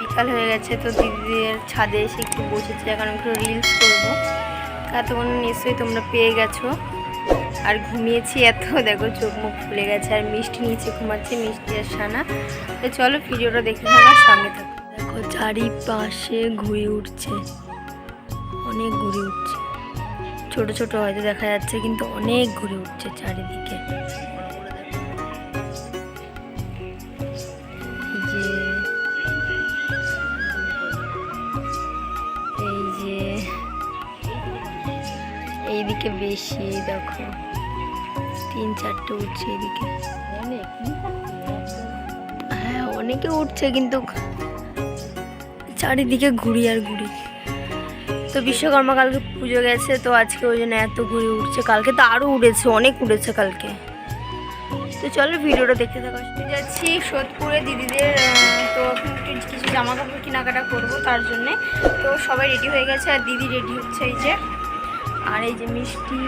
বিকাল হয়ে গেছে, তো দিদিদের ছাদে এসে একটু বসেছি। এখন একটু রিলস করব। এতক্ষণ নিশ্চয়ই তোমরা পেয়ে গেছো। আর ঘুমিয়েছি এত, দেখো চোখ মুখ ফুলে গেছে। আর মিষ্টি নিচে ঘুমাচ্ছে, মিষ্টি আর সানা। তো চলো ভিডিওটা দেখে থাকার সঙ্গে থাকো। দেখো চারিপাশে ঘুরে উঠছে। অনেক ঘুরে উঠছে। ছোট ছোট হয়তো দেখা যাচ্ছে, কিন্তু অনেক ঘুরে উঠছে চারিদিকে। এইদিকে বেশি দেখো। তিন চারটে উঠছে এদিকে। হ্যাঁ অনেকে উঠছে কিন্তু চারিদিকে ঘুরি আর ঘুরি তো বিশ্বকর্মা কালকে পুজো গেছে, তো আজকে ওই জন্য এত ঘুরে উঠছে। কালকে তো আরও উড়েছে, অনেক উড়েছে কালকে। তো চলো ভিডিওটা দেখতে থাকো। যাচ্ছি সোদপুরে দিদিদের তো কিছু জামা কাপড় কেনাকাটা করব তার জন্যে। তো সবাই রেডি হয়ে গেছে, আর দিদি রেডি হচ্ছে এই যে। আর এই যে মিষ্টি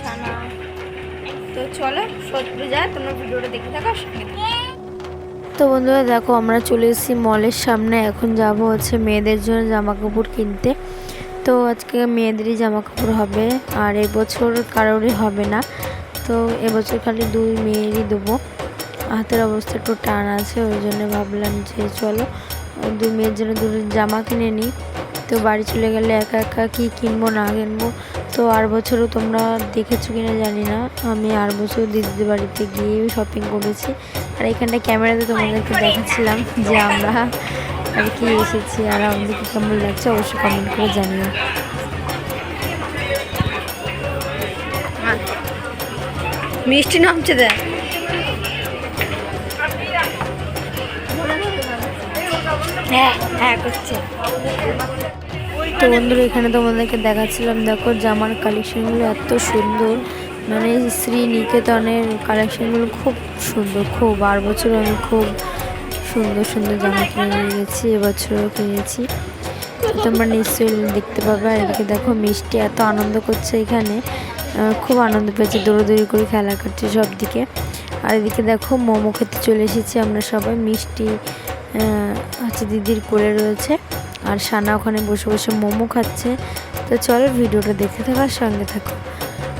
সানা তো চলো সোদপুরে যায় তোমরা ভিডিওটা সঙ্গে থাকো। তো বন্ধুরা, দেখো, আমরা চলে এসেছি মলের সামনে। এখন যাব হচ্ছে মেয়েদের জন্য জামা কাপড় কিনতে। তো আজকে মেয়েদেরই জামা কাপড় হবে, আর এবছর কারোরই হবে না। তো এবছর খালি দুই মেয়েরই দেবো। হাতের অবস্থা একটু টান আছে, ওই জন্য ভাবলাম যে চলো, দুই মেয়ের জন্য দুটো জামা কিনে নিই। তো বাড়ি চলে গেলে একা একা কি কিনবো, না কিনবো? তো আর বছরও তোমরা দেখেছ কিনা জানি না। আমি আর বছর দিদিদের বাড়িতে গিয়ে শপিং করেছি। আর এখানটা ক্যামেরাতে তোমাদেরকে দেখাচ্ছিলাম যে আমরা আর কি এসেছি আর আমাদেরকে কেমন লাগছে অবশ্যই কমেন্ট করে জানিও। মিষ্টি নামছে দেখ। হ্যাঁ হ্যাঁ তো বন্ধুরা, এখানে তোমাদেরকে দেখাচ্ছিলাম, দেখো জামার কালেকশনগুলো এত সুন্দর। মানে শ্রী নিকেতনের কালেকশনগুলো খুব সুন্দর, খুব আর বছর আমি খুব সুন্দর সুন্দর জামা কিনে নিয়ে গেছি, এবছরও কিনেছি। তোমরা নিশ্চয়ই দেখতে পাবে, আর এদিকে দেখো মিষ্টি এত আনন্দ করছে এখানে। খুব আনন্দ পেয়েছে, দৌড়োদৌড়ি করে খেলা করছে সব দিকে আর এদিকে দেখো মোমো খেতে চলে এসেছি আমরা সবাই, মিষ্টি হচ্ছে দিদির কোলে রয়েছে। আর সানা ওখানে বসে বসে মোমো খাচ্ছে। তো চলো ভিডিওটা দেখতে থাকার সঙ্গে থাকো।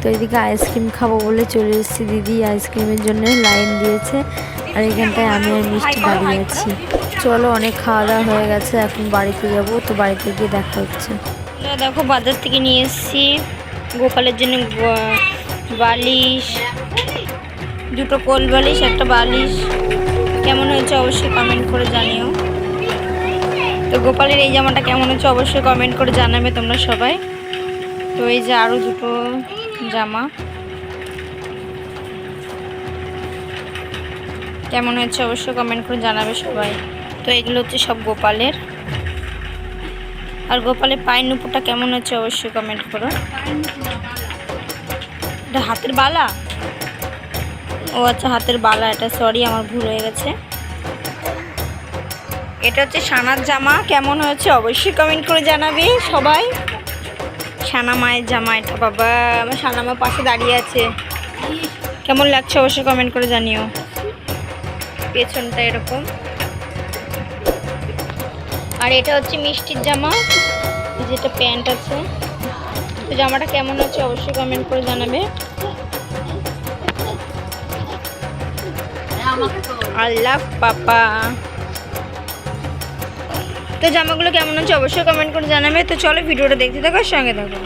তো এদিকে আইসক্রিম খাব বলে চলে এসেছি। দিদি আইসক্রিমের জন্য লাইন দিয়েছে। আর এখানটায় আমি আর মিষ্টি দাঁড়িয়ে আছি। চলো অনেক খাওয়া দাওয়া হয়ে গেছে, এখন বাড়িতে যাব। তো বাড়িতে গিয়ে দেখা হচ্ছে। দেখো, বাজার থেকে নিয়ে এসেছি। গোপালের জন্য বালিশ। দুটো কোল বালিশ, একটা বালিশ। কেমন হয়েছে অবশ্যই কমেন্ট করে জানিও। তো গোপালের এই জামাটা কেমন হচ্ছে অবশ্যই কমেন্ট করে জানাবে তোমরা সবাই। তো এই যে আরও দুটো জামা। কেমন হয়েছে অবশ্যই কমেন্ট করে জানাবে সবাই। তো এগুলো হচ্ছে সব গোপালের। আর গোপালের পায়ের নুপুরটা কেমন হচ্ছে অবশ্যই কমেন্ট করো। এটা হাতের বালা? ও আচ্ছা হাতের বালা এটা সরি আমার ভুল হয়ে গেছে। এটা হচ্ছে সানার জামা, কেমন হয়েছে অবশ্যই কমেন্ট করে জানাবে সবাই। সানা মায়ের জামা এটা, বাবা, আমার সানা মা পাশে দাঁড়িয়ে আছে। কেমন লাগছে অবশ্যই কমেন্ট করে জানিও। পেছনটা এরকম। আর এটা হচ্ছে মিষ্টির জামা যেটা প্যান্ট আছে। তো জামাটা কেমন হচ্ছে অবশ্যই কমেন্ট করে জানাবে। আল্লাহ পাপা তো জামাগুলো কেমন হচ্ছে অবশ্যই কমেন্ট করে জানাবে। তো চলো ভিডিওটা দেখতে থাকো সঙ্গে থাকো।